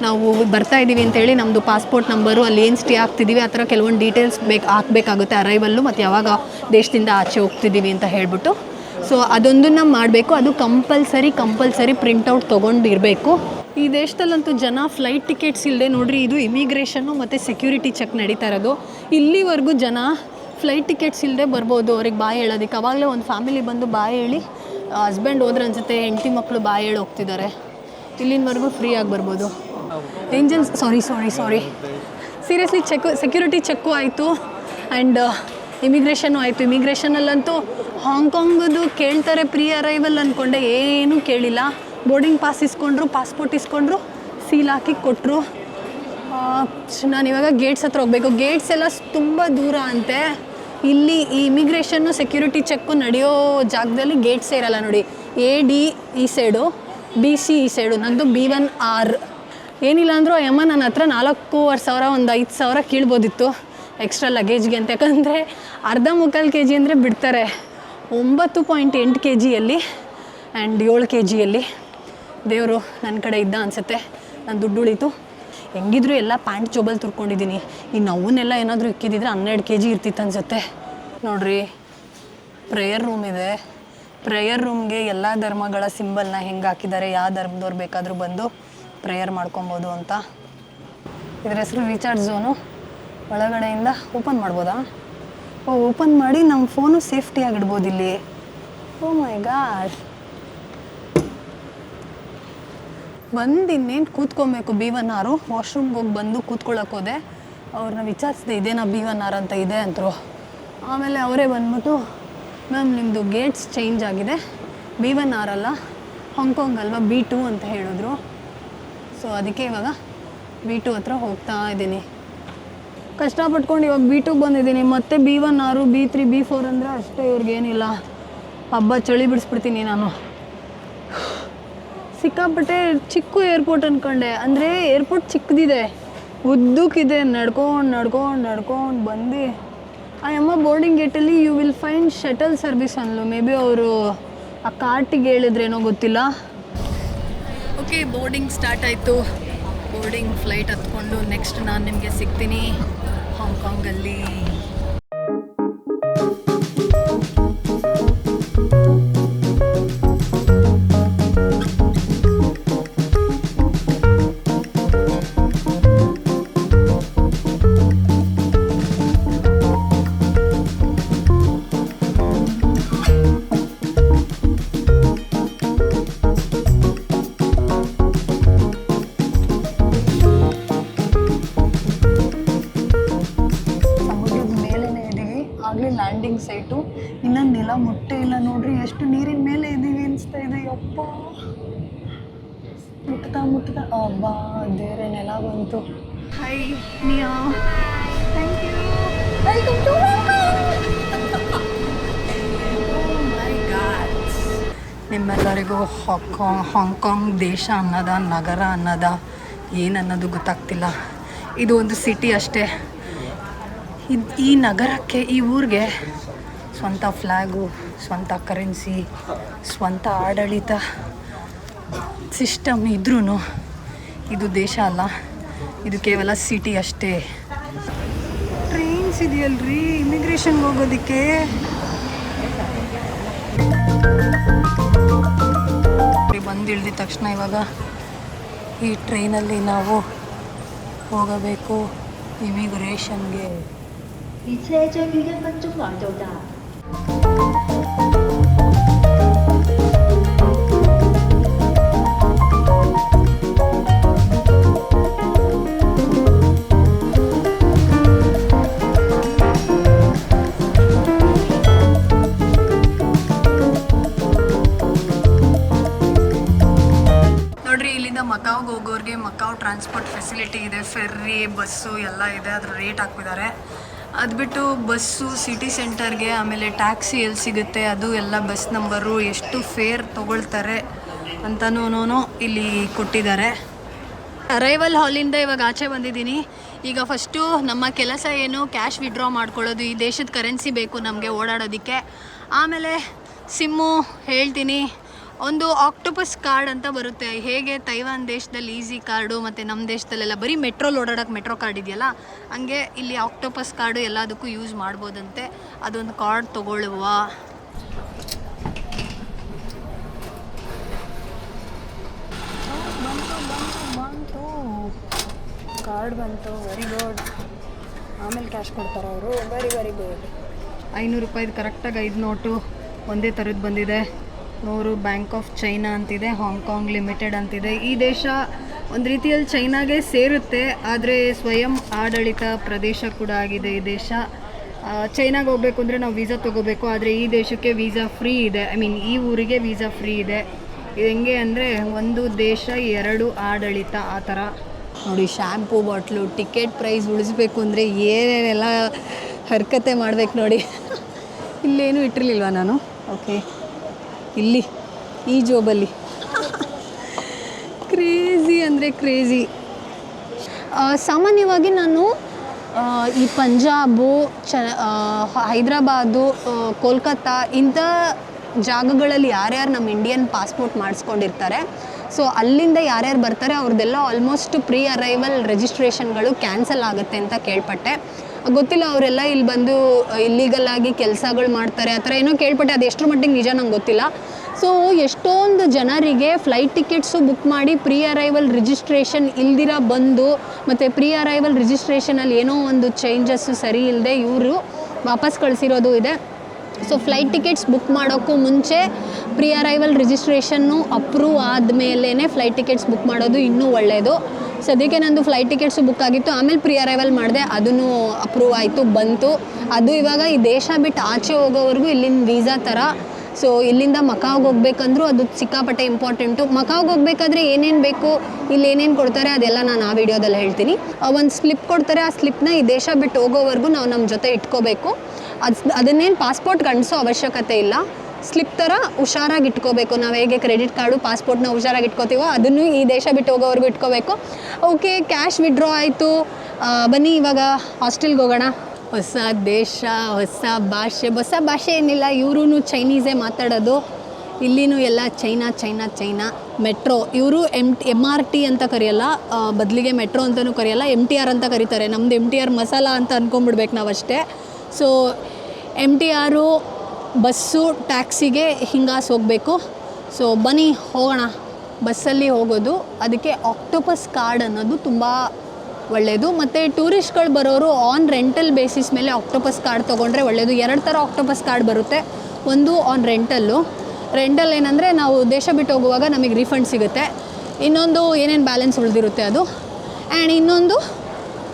ನಾವು ಬರ್ತಾ ಇದ್ದೀವಿ ಅಂತೇಳಿ ನಮ್ಮದು ಪಾಸ್ಪೋರ್ಟ್ ನಂಬರು ಅಲ್ಲಿ ಏನು ಸ್ಟೇ ಆಗ್ತಿದ್ದೀವಿ ಆ ಥರ ಕೆಲವೊಂದು ಡೀಟೇಲ್ಸ್ ಬೇಕು ಹಾಕಬೇಕಾಗುತ್ತೆ ಅರೈವಲ್ಲು ಮತ್ತು ಯಾವಾಗ ದೇಶದಿಂದ ಆಚೆ ಹೋಗ್ತಿದ್ದೀವಿ ಅಂತ ಹೇಳ್ಬಿಟ್ಟು ಸೊ ಅದೊಂದನ್ನು ಮಾಡಬೇಕು. ಅದು ಕಂಪಲ್ಸರಿ ಕಂಪಲ್ಸರಿ ಪ್ರಿಂಟೌಟ್ ತೊಗೊಂಡಿರಬೇಕು. ಈ ದೇಶದಲ್ಲಂತೂ ಜನ ಫ್ಲೈಟ್ ಟಿಕೆಟ್ಸ್ ಇಲ್ಲದೆ ನೋಡ್ರಿ, ಇದು ಇಮಿಗ್ರೇಷನ್ನು ಮತ್ತು ಸೆಕ್ಯೂರಿಟಿ ಚೆಕ್ ನಡೀತಾ ಇರೋದು. ಇಲ್ಲಿವರೆಗೂ ಜನ ಫ್ಲೈಟ್ ಟಿಕೆಟ್ಸ್ ಇಲ್ಲದೆ ಬರ್ಬೋದು. ಅವ್ರಿಗೆ ಬಾಯಿ ಹೇಳೋದಕ್ಕೆ. ಅವಾಗಲೇ ಒಂದು ಫ್ಯಾಮಿಲಿ ಬಂದು ಬಾಯಿ ಹೇಳಿ ಹಸ್ಬೆಂಡ್ ಹೋದ್ರೆ ಅನ್ಸುತ್ತೆ, ಹೆಂಡತಿ ಮಕ್ಕಳು ಬಾಯಿ ಹೇಳಿ ಹೋಗ್ತಿದ್ದಾರೆ ಇಲ್ಲಿನವರೆಗೂ ಫ್ರೀಯಾಗಿ ಬರ್ಬೋದು. Angels sorry sorry sorry seriously check security check ಆಯಿತು. ಆ್ಯಂಡ್ ಇಮಿಗ್ರೇಷನ್ನು ಆಯಿತು. ಇಮಿಗ್ರೇಷನಲ್ಲಂತೂ ಹಾಂಗ್ಕಾಂಗ್ದು ಕೇಳ್ತಾರೆ ಪ್ರೀ ಅರೈವಲ್ ಅಂದ್ಕೊಂಡೆ ಏನೂ ಕೇಳಿಲ್ಲ. ಬೋರ್ಡಿಂಗ್ ಪಾಸ್ ಇಸ್ಕೊಂಡ್ರು ಪಾಸ್ಪೋರ್ಟ್ ಇಸ್ಕೊಂಡ್ರು ಸೀಲ್ ಹಾಕಿ ಕೊಟ್ಟರು ನಾನು ಇವಾಗ ಗೇಟ್ಸ್ ಹತ್ರ ಹೋಗಬೇಕು. ಗೇಟ್ಸ್ ಎಲ್ಲ ತುಂಬ ದೂರ ಅಂತೆ. ಇಲ್ಲಿ ಈ ಇಮಿಗ್ರೇಷನ್ನು ಸೆಕ್ಯೂರಿಟಿ ಚೆಕ್ಕು ನಡೆಯೋ ಜಾಗದಲ್ಲಿ ಗೇಟ್ಸೇ ಇರಲ್ಲ ನೋಡಿ. ಎ ಡಿ ಈ ಸೈಡು ಬಿ ಸಿ ಈ ಸೈಡು ನಂದು ಬಿ ಒನ್ ಆರ್ ಏನಿಲ್ಲ ಅಂದರೂ ಯಮ್ಮ ನನ್ನ ಹತ್ರ ನಾಲ್ಕೂವರೆ ಸಾವಿರ, ಒಂದು ಐದು ಸಾವಿರ ಕೀಳ್ಬೋದಿತ್ತು. ಎಕ್ಸ್ಟ್ರಾ ಲಗೇಜ್ಗೆ ಅಂತ ಯಾಕಂದರೆ ಅರ್ಧ ಮುಕ್ಕಾಲು ಕೆ ಜಿ ಅಂದರೆ ಬಿಡ್ತಾರೆ. ಒಂಬತ್ತು ಪಾಯಿಂಟ್ ಎಂಟು ಕೆ ಜಿಯಲ್ಲಿ ಆ್ಯಂಡ್ ಏಳು ಕೆ ಜಿಯಲ್ಲಿ ದೇವರು ನನ್ನ ಕಡೆ ಇದ್ದ ಅನಿಸುತ್ತೆ. ನನ್ನ ದುಡ್ಡು ಉಳಿತು. ಹೆಂಗಿದ್ರು ಎಲ್ಲ ಪ್ಯಾಂಟ್ ಜೋಬಲ್ ತುರ್ಕೊಂಡಿದ್ದೀನಿ ಇನ್ನು ಅವನ್ನೆಲ್ಲ ಏನಾದರೂ ಇಕ್ಕಿದಿದ್ರೆ ಹನ್ನೆರಡು ಕೆ ಜಿ ಇರ್ತಿತ್ತು ಅನಿಸುತ್ತೆ. ನೋಡ್ರಿ ಪ್ರೇಯರ್ ರೂಮ್ ಇದೆ. ಪ್ರೇಯರ್ ರೂಮ್ಗೆ ಎಲ್ಲ ಧರ್ಮಗಳ ಸಿಂಬಲ್ನ ಹೆಂಗೆ ಹಾಕಿದ್ದಾರೆ, ಯಾವ ಧರ್ಮದವ್ರು ಬೇಕಾದರೂ ಬಂದು ಪ್ರೇಯರ್ ಮಾಡ್ಕೊಬೋದು ಅಂತ. ಇದರ ಹೆಸರು ರೀಚಾರ್ಜ್ ಝೋನು ಒಳಗಡೆಯಿಂದ ಓಪನ್ ಮಾಡ್ಬೋದಾ? ಓ ಓಪನ್ ಮಾಡಿ ನಮ್ಮ ಫೋನು ಸೇಫ್ಟಿಯಾಗಿಡ್ಬೋದು ಇಲ್ಲಿ. ಓ ಮೈ ಗಾಡ್ ಬಂದು ಇನ್ನೇನು ಕೂತ್ಕೊಬೇಕು ಬಿ ಒನ್ ಆರು ವಾಶ್ರೂಮ್ಗೆ ಹೋಗಿ ಬಂದು ಕೂತ್ಕೊಳ್ಳೋಕೆ ಹೋದೆ. ಅವ್ರನ್ನ ವಿಚಾರಿಸಿದೆ ಇದೇನಾ ಬಿ ಒನ್ ಆರ್ ಅಂತ ಇದೆ ಅಂತರು ಆಮೇಲೆ ಅವರೇ ಬಂದ್ಬಿಟ್ಟು, ಮ್ಯಾಮ್ ನಿಮ್ಮದು ಗೇಟ್ಸ್ ಚೇಂಜ್ ಆಗಿದೆ. ಬಿ ಒನ್ ಆರ್ ಅಲ್ಲ ಹಾಂಗ್ಕಾಂಗ್ ಅಲ್ವಾ ಬಿ ಟು ಅಂತ ಹೇಳಿದ್ರು. ಸೊ ಅದಕ್ಕೆ ಇವಾಗ ಬಿ ಟು ಹತ್ರ ಹೋಗ್ತಾ ಇದ್ದೀನಿ. ಕಷ್ಟಪಟ್ಕೊಂಡು ಇವಾಗ ಬಿ ಟುಗೆ ಬಂದಿದ್ದೀನಿ. ಮತ್ತೆ B one or B three B four ಅಂದರೆ ಅಷ್ಟೇ ಇವ್ರಿಗೇನಿಲ್ಲ ಹಬ್ಬ ಚಳಿ ಬಿಡಿಸ್ಬಿಡ್ತೀನಿ ನಾನು. ಸಿಕ್ಕಾಪಟ್ಟೆ ಚಿಕ್ಕ ಏರ್ಪೋರ್ಟ್ ಅಂದ್ಕೊಂಡೆ ಅಂದರೆ ಏರ್ಪೋರ್ಟ್ ಚಿಕ್ಕದಿದೆ. ಉದ್ದಕ್ಕಿದೆ. ನಡ್ಕೊಂಡು ನಡ್ಕೊಂಡು ನಡ್ಕೊಂಡು ಬಂದು ಆ ಅಮ್ಮ boarding ಗೇಟಲ್ಲಿ you will find shuttle service Anbu may be ಅವರು ಆ ಕಾರ್ಟಿಗೆ ಹೇಳಿದ್ರೇನೋ ಗೊತ್ತಿಲ್ಲ. ಓಕೆ ಬೋರ್ಡಿಂಗ್ ಸ್ಟಾರ್ಟ್ ಆಯಿತು. ಬೋರ್ಡಿಂಗ್ ಫ್ಲೈಟ್ ಹತ್ಕೊಂಡು ನೆಕ್ಸ್ಟ್ ನಾನು ನಿಮಗೆ ಸಿಗ್ತೀನಿ ಹಾಂಗ್ಕಾಂಗಲ್ಲಿ ಹಾಂಗ್ಕಾಂಗ್ ಹಾಂಗ್ಕಾಂಗ್ ದೇಶ ಅನ್ನೋದ, ನಗರ ಅನ್ನೋದ, ಏನನ್ನೋದು ಗೊತ್ತಾಗ್ತಿಲ್ಲ. ಇದು ಒಂದು ಸಿಟಿ ಅಷ್ಟೇ. ಇದು ಈ ನಗರಕ್ಕೆ, ಈ ಊರಿಗೆ ಸ್ವಂತ ಫ್ಲ್ಯಾಗು ಸ್ವಂತ ಕರೆನ್ಸಿ ಸ್ವಂತ ಆಡಳಿತ ಸಿಸ್ಟಮ್ ಇದ್ರೂ ಇದು ದೇಶ ಅಲ್ಲ. ಇದು ಕೇವಲ ಸಿಟಿ ಅಷ್ಟೇ. ಟ್ರೈನ್ಸ್ ಇದೆಯಲ್ರಿ? ಇಮಿಗ್ರೇಷನ್ಗೆ ಹೋಗೋದಕ್ಕೆ? ಬಂದು ಇಳಿದ ತಕ್ಷಣ ಇವಾಗ ಈ ಟ್ರೈನಲ್ಲಿ ನಾವು ಹೋಗಬೇಕು. ಇಮಿಗ್ರೇಷನ್ಗೆ. ಎಲ್ಲ ಇದೆ, ಅದ್ರ ರೇಟ್ ಹಾಕಿದ್ದಾರೆ ಅದು ಬಿಟ್ಟು ಬಸ್ಸು ಸಿಟಿ ಸೆಂಟರ್ಗೆ ಆಮೇಲೆ ಟ್ಯಾಕ್ಸಿ ಎಲ್ಲಿ ಸಿಗುತ್ತೆ, ಅದು ಎಲ್ಲ ಬಸ್ ನಂಬರು ಎಷ್ಟು ಫೇರ್ ತೊಗೊಳ್ತಾರೆ ಅಂತನೂ ಇಲ್ಲಿ ಕೊಟ್ಟಿದ್ದಾರೆ. ಅರೈವಲ್ ಹಾಲಿಂದ ಇವಾಗ ಆಚೆ ಬಂದಿದ್ದೀನಿ. ಈಗ ಫಸ್ಟು ನಮ್ಮ ಕೆಲಸ ಏನು ಕ್ಯಾಶ್ ವಿಡ್ರಾ ಮಾಡ್ಕೊಳ್ಳೋದು, ಈ ದೇಶದ ಕರೆನ್ಸಿ ಬೇಕು ನಮಗೆ ಓಡಾಡೋದಕ್ಕೆ. ಆಮೇಲೆ ಸಿಮ್ಮು ಹೇಳ್ತೀನಿ ಒಂದು ಆಕ್ಟೋಪಸ್ ಕಾರ್ಡ್ ಅಂತ ಬರುತ್ತೆ. ಹೇಗೆ ತೈವಾನ್ ದೇಶದಲ್ಲಿ ಈಸಿ ಕಾರ್ಡು ಮತ್ತು ನಮ್ಮ ದೇಶದಲ್ಲೆಲ್ಲ ಬರೀ ಮೆಟ್ರೋಲ್ ಓಡಾಡೋಕೆ ಮೆಟ್ರೋ ಕಾರ್ಡ್ ಇದೆಯಲ್ಲ ಹಂಗೆ ಇಲ್ಲಿ ಆಕ್ಟೋಪಸ್ ಕಾರ್ಡು ಎಲ್ಲದಕ್ಕೂ ಯೂಸ್ ಮಾಡ್ಬೋದಂತೆ. ಅದೊಂದು ಕಾರ್ಡ್ ತೊಗೊಳ್ಳುವ. ಕಾರ್ಡ್ ಬಂತು ವೆರಿ ಗುಡ್ ಆಮೇಲೆ ಕ್ಯಾಶ್ ಕೊಡ್ತಾರೆ ಅವರು. ವೆರಿ ವೆರಿ ಗುಡ್ ಐನೂರು ರೂಪಾಯಿದು ಕರೆಕ್ಟಾಗಿ ಐದು ನೋಟು ಒಂದೇ ಥರದ್ದು ಬಂದಿದೆ. ನೂರು ಬ್ಯಾಂಕ್ ಆಫ್ ಚೈನಾ ಅಂತಿದೆ ಹಾಂಗ್ಕಾಂಗ್ ಲಿಮಿಟೆಡ್ ಅಂತಿದೆ. ಈ ದೇಶ ಒಂದು ರೀತಿಯಲ್ಲಿ ಚೈನಾಗೆ ಸೇರುತ್ತೆ, ಆದರೆ ಸ್ವಯಂ ಆಡಳಿತ ಪ್ರದೇಶ ಕೂಡ ಆಗಿದೆ ಈ ದೇಶ. ಚೈನಾಗೆ ಹೋಗಬೇಕು ಅಂದರೆ ನಾವು ವೀಸಾ ತೊಗೋಬೇಕು, ಆದರೆ ಈ ದೇಶಕ್ಕೆ ವೀಸಾ ಫ್ರೀ ಇದೆ. ಐ ಮೀನ್, ಈ ಊರಿಗೆ ವೀಸಾ ಫ್ರೀ ಇದೆ. ಇದು ಹೆಂಗೆ ಅಂದರೆ ಒಂದು ದೇಶ, ಎರಡು ಆಡಳಿತ ಆ ಥರ. ನೋಡಿ ಶ್ಯಾಂಪೂ ಬಾಟ್ಲು ಟಿಕೆಟ್ ಪ್ರೈಸ್ ಉಳಿಸ್ಬೇಕು ಅಂದರೆ ಏನೇನೆಲ್ಲ ಹರ್ಕತೆ ಮಾಡ್ಬೇಕು ನೋಡಿ. ಇಲ್ಲೇನು ಇಟ್ಟಿರಲಿಲ್ವ ನಾನು? ಓಕೆ ಇಲ್ಲಿ, ಈ ಜೋಬಲ್ಲಿ. ಕ್ರೇಜಿ ಅಂದರೆ ಕ್ರೇಜಿ ಸಾಮಾನ್ಯವಾಗಿ ನಾನು ಈ ಪಂಜಾಬು, ಚ ಹೈದ್ರಾಬಾದು ಕೋಲ್ಕತ್ತಾ ಇಂಥ ಜಾಗಗಳಲ್ಲಿ ಯಾರ್ಯಾರು ನಮ್ಮ ಇಂಡಿಯನ್ ಪಾಸ್ಪೋರ್ಟ್ ಮಾಡಿಸ್ಕೊಂಡಿರ್ತಾರೆ. ಸೊ ಅಲ್ಲಿಂದ ಯಾರ್ಯಾರು ಬರ್ತಾರೆ, ಅವ್ರದ್ದೆಲ್ಲ ಆಲ್ಮೋಸ್ಟ್ ಪ್ರೀ ಅರೈವಲ್ ರಿಜಿಸ್ಟ್ರೇಷನ್ಗಳು ಕ್ಯಾನ್ಸಲ್ ಆಗುತ್ತೆ ಅಂತ ಕೇಳ್ಪಟ್ಟೆ. ಗೊತ್ತಿಲ್ಲ, ಅವರೆಲ್ಲ ಇಲ್ಲಿ ಬಂದು ಇಲ್ಲಿಗಲ್ ಆಗಿ ಕೆಲಸಗಳು ಮಾಡ್ತಾರೆ. ಆ ಥರ ಏನೋ ಕೇಳ್ಪಟ್ಟೆ, ಅದು ಎಷ್ಟರ ಮಟ್ಟಿಗೆ ನಿಜ ನಂಗೆ ಗೊತ್ತಿಲ್ಲ. ಸೊ ಎಷ್ಟೊಂದು ಜನರಿಗೆ ಫ್ಲೈಟ್ ಟಿಕೆಟ್ಸು ಬುಕ್ ಮಾಡಿ ಪ್ರೀ ಅರೈವಲ್ ರಿಜಿಸ್ಟ್ರೇಷನ್ ಇಲ್ದಿರ ಬಂದು, ಮತ್ತು ಪ್ರೀ ಅರೈವಲ್ ರಿಜಿಸ್ಟ್ರೇಷನಲ್ಲಿ ಏನೋ ಒಂದು ಚೇಂಜಸ್ಸು ಸರಿ ಇಲ್ಲದೆ ಇವರು ವಾಪಸ್ ಕಳಿಸಿರೋದು ಇದೆ. ಸೊ ಫ್ಲೈಟ್ ಟಿಕೆಟ್ಸ್ ಬುಕ್ ಮಾಡೋಕ್ಕೂ ಮುಂಚೆ ಪ್ರೀ ಅರೈವಲ್ ರಿಜಿಸ್ಟ್ರೇಷನ್ನು ಅಪ್ರೂವ್ ಆದಮೇಲೇ ಫ್ಲೈಟ್ ಟಿಕೆಟ್ಸ್ ಬುಕ್ ಮಾಡೋದು ಇನ್ನೂ ಒಳ್ಳೆಯದು ಸದ್ಯಕ್ಕೆ ನಂದು ಫ್ಲೈಟ್ ಟಿಕೆಟ್ಸು ಬುಕ್ ಆಗಿತ್ತು, ಆಮೇಲೆ ಪ್ರೀ ಅರೈವಲ್ ಮಾಡಿದೆ ಅದನ್ನು ಅಪ್ರೂವ್ ಆಯಿತು, ಬಂತು. ಅದು ಇವಾಗ ಈ ದೇಶ ಬಿಟ್ಟು ಆಚೆ ಹೋಗೋವರೆಗೂ ಇಲ್ಲಿನ ವೀಸಾ ಥರ. ಸೊ ಇಲ್ಲಿಂದ ಮಕಾವ್ಗೆ ಹೋಗ್ಬೇಕಂದ್ರೂ ಅದು ಸಿಕ್ಕಾಪಟ್ಟೆ ಇಂಪಾರ್ಟೆಂಟು ಮಕಾವ್ಗೆ ಹೋಗ್ಬೇಕಾದ್ರೆ ಏನೇನು ಬೇಕು, ಇಲ್ಲಿ ಏನೇನು ಕೊಡ್ತಾರೆ ಅದೆಲ್ಲ ನಾನು ಆ ವಿಡಿಯೋದಲ್ಲಿ ಹೇಳ್ತೀನಿ. ಒಂದು ಸ್ಲಿಪ್ ಕೊಡ್ತಾರೆ, ಆ ಸ್ಲಿಪ್ನ ಈ ದೇಶ ಬಿಟ್ಟು ಹೋಗೋವರೆಗೂ ನಾವು ನಮ್ಮ ಜೊತೆ ಇಟ್ಕೋಬೇಕು. ಅದು, ಅದನ್ನೇನು ಪಾಸ್ಪೋರ್ಟ್ ಅಂಟಿಸೋ ಅವಶ್ಯಕತೆ ಇಲ್ಲ. ಸ್ಲಿಪ್ ಥರ ಹುಷಾರಾಗಿ ಇಟ್ಕೋಬೇಕು. ನಾವು ಹೇಗೆ ಕ್ರೆಡಿಟ್ ಕಾರ್ಡು, ಪಾಸ್ಪೋರ್ಟ್ನ ಹುಷಾರಾಗಿ ಇಟ್ಕೋತೀವೋ ಅದನ್ನು ಈ ದೇಶ ಬಿಟ್ಟು ಹೋಗೋವರೆಗೂ ಇಟ್ಕೋಬೇಕು. ಓಕೆ, ಕ್ಯಾಶ್ ವಿಡ್ರಾ ಆಯಿತು. ಬನ್ನಿ ಇವಾಗ ಹಾಸ್ಟೆಲ್ಗೆ ಹೋಗೋಣ. ಹೊಸ ದೇಶ, ಹೊಸ ಭಾಷೆ. ಹೊಸ ಭಾಷೆ ಏನಿಲ್ಲ ಇವರು ಚೈನೀಸೇ ಮಾತಾಡೋದು. ಇಲ್ಲಿನೂ ಎಲ್ಲ ಚೈನಾ ಚೈನಾ ಚೈನಾ. ಮೆಟ್ರೋ, ಇವರು ಎಂ ಎಂ ಆರ್ ಟಿ ಅಂತ ಕರೆಯಲ್ಲ ಬದಲಿಗೆ ಮೆಟ್ರೋ ಅಂತಲೂ ಕರೆಯಲ್ಲ, ಎಂ ಟಿ ಆರ್ ಅಂತ ಕರೀತಾರೆ. ನಮ್ದು ಎಂ ಟಿ ಆರ್ ಮಸಾಲ ಅಂತ ಅಂದ್ಕೊಂಬಿಡ್ಬೇಕು ಅಷ್ಟೇ so M T R bus ಟ್ಯಾಕ್ಸಿಗೆ ಹಿಂಗಾಸ್ ಹೋಗಬೇಕು. ಸೊ ಬನ್ನಿ, ಹೋಗೋಣ. ಬಸ್ಸಲ್ಲಿ ಹೋಗೋದು. ಅದಕ್ಕೆ ಆಕ್ಟೋಪಸ್ ಕಾರ್ಡ್ ಅನ್ನೋದು ತುಂಬ ಒಳ್ಳೆಯದು ಮತ್ತು ಟೂರಿಸ್ಟ್ಗಳು ಬರೋರು ಆನ್ ರೆಂಟಲ್ ಬೇಸಿಸ್ ಮೇಲೆ ಆಕ್ಟೋಪಸ್ ಕಾರ್ಡ್ ತೊಗೊಂಡ್ರೆ ಒಳ್ಳೆಯದು ಎರಡು ಥರ ಆಕ್ಟೋಪಸ್ ಕಾರ್ಡ್ ಬರುತ್ತೆ. ಒಂದು ಆನ್ ರೆಂಟಲ್ಲು ರೆಂಟಲ್ ಏನಂದರೆ ನಾವು ದೇಶ ಬಿಟ್ಟು ಹೋಗುವಾಗ ನಮಗೆ ರಿಫಂಡ್ ಸಿಗುತ್ತೆ. ಇನ್ನೊಂದು ಏನೇನು ಬ್ಯಾಲೆನ್ಸ್ ಉಳಿದಿರುತ್ತೆ ಅದು. ಆ್ಯಂಡ್ ಇನ್ನೊಂದು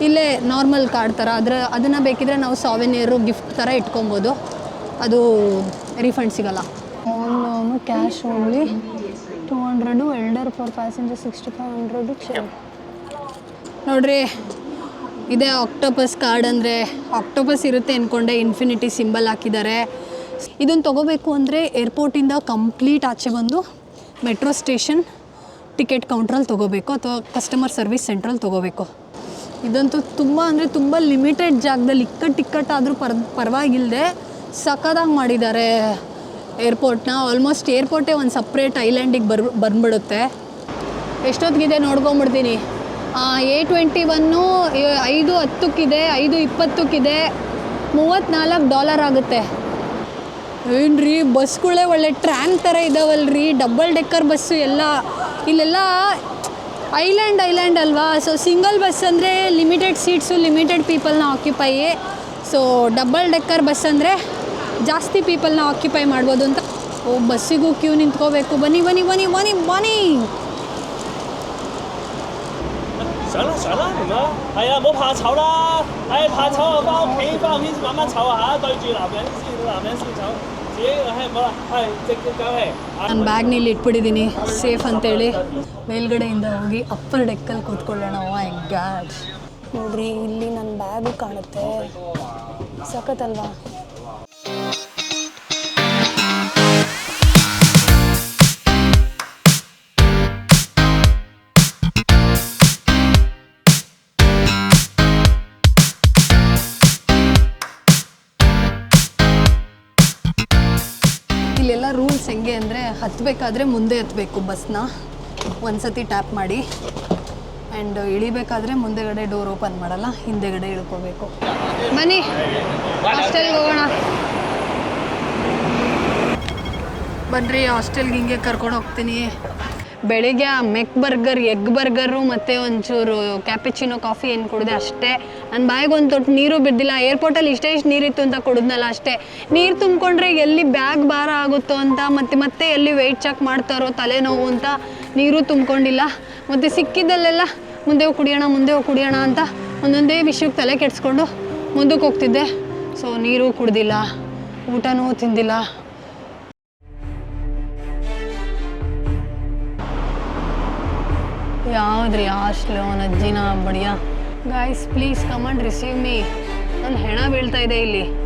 ಇಲ್ಲೇ ನಾರ್ಮಲ್ ಕಾರ್ಡ್ ಥರ. ಅದರ, ಅದನ್ನು ಬೇಕಿದ್ರೆ ನಾವು ಸಾವೆನಿಯರು ಗಿಫ್ಟ್ ಥರ ಇಟ್ಕೊಬೋದು. ಅದು ರಿಫಂಡ್ ಸಿಗಲ್ಲ. On cash only two hundred elder for passenger sixty five hundred ನೋಡ್ರಿ ಇದೇ ಆಕ್ಟೋಪಸ್ ಕಾರ್ಡ್ ಅಂದರೆ ಆಕ್ಟೋಪಸ್ ಇರುತ್ತೆ ಅಂದ್ಕೊಂಡೆ ಇನ್ಫಿನಿಟಿ ಸಿಂಬಲ್ ಹಾಕಿದ್ದಾರೆ. ಇದನ್ನು ತೊಗೋಬೇಕು ಅಂದರೆ ಏರ್ಪೋರ್ಟಿಂದ ಕಂಪ್ಲೀಟ್ ಆಚೆ ಬಂದು ಮೆಟ್ರೋ ಸ್ಟೇಷನ್ ಟಿಕೆಟ್ ಕೌಂಟ್ರಲ್ಲಿ ತೊಗೋಬೇಕು ಅಥವಾ ಕಸ್ಟಮರ್ ಸರ್ವಿಸ್ ಸೆಂಟ್ರಲ್ಲಿ ತೊಗೋಬೇಕು. ಇದಂತೂ ತುಂಬ ಅಂದರೆ ತುಂಬ ಲಿಮಿಟೆಡ್ ಜಾಗದಲ್ಲಿ ಇಕ್ಕಟ್ಟು ಇಕ್ಕಟ್ಟಾದರೂ ಪರ್ ಪರವಾಗಿಲ್ಲದೆ ಸಖತ್ತಾಗಿ ಮಾಡಿದ್ದಾರೆ ಏರ್ಪೋರ್ಟ್ನ. ಆಲ್ಮೋಸ್ಟ್ ಏರ್ಪೋರ್ಟೇ ಒಂದು ಸಪ್ರೇಟ್ ಐಲ್ಯಾಂಡಿಗೆ ಬರ್, ಬಂದ್ಬಿಡುತ್ತೆ. ಎಷ್ಟೊತ್ತಿಗಿದೆ ನೋಡ್ಕೊಂಬಿಡ್ತೀನಿ. ಎ ಟ್ವೆಂಟಿ ಒನ್ನು ಐದು ಹತ್ತಕ್ಕಿದೆ, ಐದು ಇಪ್ಪತ್ತಕ್ಕಿದೆ. ಮೂವತ್ತ್ನಾಲ್ಕು ಡಾಲರ್ ಆಗುತ್ತೆ. ಏನ್ರಿ ಬಸ್ಗಳೇ ಒಳ್ಳೆ ಟ್ರ್ಯಾನ್ ಥರ ಇದಾವಲ್ರಿ. ಡಬಲ್ ಡೆಕ್ಕರ್ ಬಸ್ಸು ಎಲ್ಲ. ಇಲ್ಲೆಲ್ಲ ಐಲ್ಯಾಂಡ್ ಐಲ್ಯಾಂಡ್ ಅಲ್ವಾ? ಸೊ ಸಿಂಗಲ್ ಬಸ್ ಅಂದರೆ limited seats limited ಪೀಪಲ್ನ occupy so double decker bus ಅಂದರೆ ಜಾಸ್ತಿ ಪೀಪಲ್ನ ಆಕ್ಯುಪೈ ಮಾಡ್ಬೋದು ಅಂತ. ಓ ಬಸ್ಸಿಗೂ ಕ್ಯೂ ನಿಂತ್ಕೋಬೇಕು. ಬನ್ನಿ ಬನ್ನಿ ಬನ್ನಿ ಬನ್ನಿ ಬನ್ನಿ. ನಾನು ಬ್ಯಾಗ್ನಲ್ಲಿ ಇಟ್ಬಿಟ್ಟಿದ್ದೀನಿ ಸೇಫ್ ಅಂತೇಳಿ. ಮೇಲ್ಗಡೆಯಿಂದ ಹೋಗಿ ಅಪ್ಪರ್ ಡೆಕ್ಕಲ್ಲಿ ಕೂತ್ಕೊಳ್ಳೋಣ. Oh ಐ ಗಾಡ್ ನೋಡ್ರಿ ಇಲ್ಲಿ ನನ್ನ ಬ್ಯಾಗು ಕಾಣುತ್ತೆ. ಸಖತ್ ಅಲ್ವಾ? ಹತ್ತಬೇಕಾದ್ರೆ ಮುಂದೆ ಹತ್ತಬೇಕು ಬಸ್ನ. ಒಂದ್ಸತಿ ಟ್ಯಾಪ್ ಮಾಡಿ. ಆ್ಯಂಡ್ ಇಳಿಬೇಕಾದ್ರೆ ಮುಂದೆಗಡೆ ಡೋರ್ ಓಪನ್ ಮಾಡಲ್ಲ, ಹಿಂದೆಗಡೆ ಇಳ್ಕೋಬೇಕು. ಬನ್ನಿ, ಹಾಸ್ಟೆಲ್ಗೆ ಹೋಗೋಣ. ಬನ್ರಿ, ಹಾಸ್ಟೆಲ್ಗೆ ಹಿಂಗೆ ಕರ್ಕೊಂಡು ಹೋಗ್ತೀನಿ. ಬೆಳಿಗ್ಗೆ ಆ ಮೆಕ್ ಬರ್ಗರ್, ಎಗ್ ಬರ್ಗರು ಮತ್ತು ಒಂಚೂರು ಕ್ಯಾಪಿಚಿನೋ ಕಾಫಿ ಏನು ಕುಡಿದೆ ಅಷ್ಟೇ. ನನ್ನ ಬಾಯಿಗೆ ಒಂದು ತೊಟ್ಟು ನೀರು ಬಿದ್ದಿಲ್ಲ ಏರ್ಪೋರ್ಟಲ್ಲಿ ಇಷ್ಟೇ ಇಷ್ಟು ನೀರಿತ್ತು ಅಂತ ಕುಡಿದ್ನಲ್ಲ ಅಷ್ಟೇ. ನೀರು ತುಂಬಿಕೊಂಡ್ರೆ ಎಲ್ಲಿ ಬ್ಯಾಗ್ ಭಾರ ಆಗುತ್ತೋ ಅಂತ, ಮತ್ತೆ ಮತ್ತೆ ಎಲ್ಲಿ ವೆಯ್ಟ್ ಚೆಕ್ ಮಾಡ್ತಾರೋ ತಲೆನೋವು ಅಂತ ನೀರು ತುಂಬಿಕೊಂಡಿಲ್ಲ. ಮತ್ತು ಸಿಕ್ಕಿದ್ದಲ್ಲೆಲ್ಲ ಮುಂದೆ ಹೋಗಿ ಕುಡಿಯೋಣ, ಮುಂದೆ ಹೋಗಿ ಕುಡಿಯೋಣ ಅಂತ ಒಂದೊಂದೇ ವಿಷಯಕ್ಕೆ ತಲೆ ಕೆಡಿಸ್ಕೊಂಡು ಮುಂದಕ್ಕೆ ಹೋಗ್ತಿದ್ದೆ. ಸೊ ನೀರು ಕುಡ್ದಿಲ್ಲ, ಊಟನೂ ತಿಂದಿಲ್ಲ. ಯಾವ್ದ್ರಿ ಹಾಸ್ಟ್ಲು ಅಜ್ಜಿನ ಬಡಿಯ? Guys please come and receive me ನನ್ನ ಹೆಣ ಬೀಳ್ತಾ ಇದೆ ಇಲ್ಲಿ.